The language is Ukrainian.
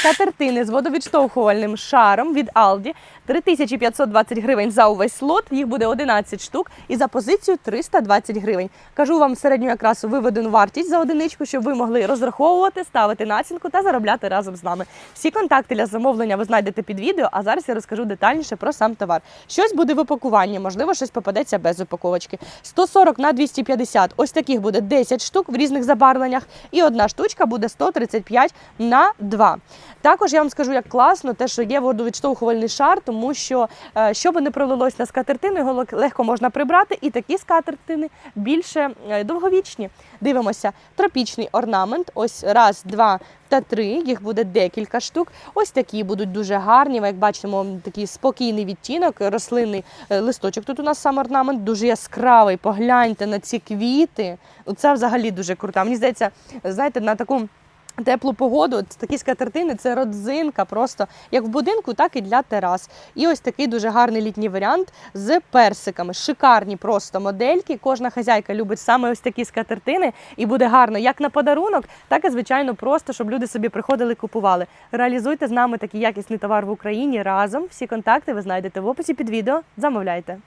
Скатертини з водовідштовхувальним шаром від Aldi 3520 гривень за увесь лот. Їх буде 11 штук і за позицію 320 гривень. Кажу вам середню якраз виведену вартість за одиничку, щоб ви могли розраховувати, ставити націнку та заробляти разом з нами. Всі контакти для замовлення ви знайдете під відео, а зараз я розкажу детальніше про сам товар. Щось буде в упакуванні, можливо, щось попадеться без упаковочки. 140 на 250. Ось таких буде 10 штук в різних забарвленнях, і одна штучка буде 135 на 2. Також я вам скажу, як класно, те, що є водовідштовхувальний шар, тому що е, що би не пролилось на скатертину, його легко можна прибрати, і такі скатертини більше е, довговічні. Дивимося, тропічний орнамент. Ось раз, два та три. Їх буде декілька штук. Ось такі будуть дуже гарні. Ви як бачимо, такий спокійний відтінок, рослинний е, листочок. Тут у нас сам орнамент дуже яскравий. Погляньте на ці квіти. Це взагалі дуже круто. Мені здається, знаєте, на таку. Теплу погоду, от такі скатертини це родзинка, просто як в будинку, так і для терас. І ось такий дуже гарний літній варіант з персиками. Шикарні просто модельки. Кожна хазяйка любить саме ось такі скатертини, і буде гарно як на подарунок, так і звичайно просто, щоб люди собі приходили купували. Реалізуйте з нами такий якісний товар в Україні разом. Всі контакти ви знайдете в описі під відео. Замовляйте.